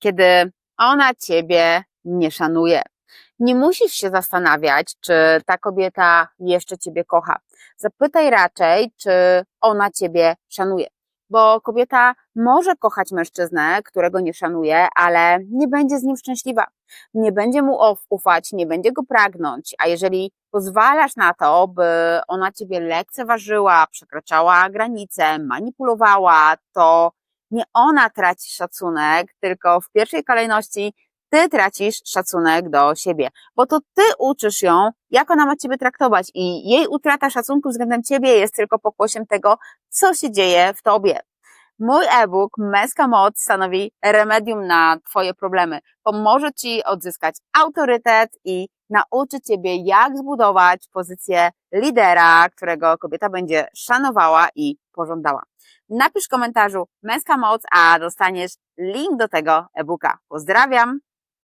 kiedy ona ciebie nie szanuje. Nie musisz się zastanawiać, czy ta kobieta jeszcze ciebie kocha. Zapytaj raczej, czy ona ciebie szanuje. Bo kobieta może kochać mężczyznę, którego nie szanuje, ale nie będzie z nim szczęśliwa. Nie będzie mu ufać, nie będzie go pragnąć. A jeżeli pozwalasz na to, by ona ciebie lekceważyła, przekraczała granice, manipulowała, to nie ona traci szacunek, tylko w pierwszej kolejności ty tracisz szacunek do siebie, bo to ty uczysz ją, jak ona ma ciebie traktować i jej utrata szacunku względem ciebie jest tylko pokłosiem tego, co się dzieje w tobie. Mój e-book Męska Moc stanowi remedium na twoje problemy. Pomoże ci odzyskać autorytet i nauczy ciebie, jak zbudować pozycję lidera, którego kobieta będzie szanowała i pożądała. Napisz w komentarzu Męska Moc, a dostaniesz link do tego e-booka. Pozdrawiam!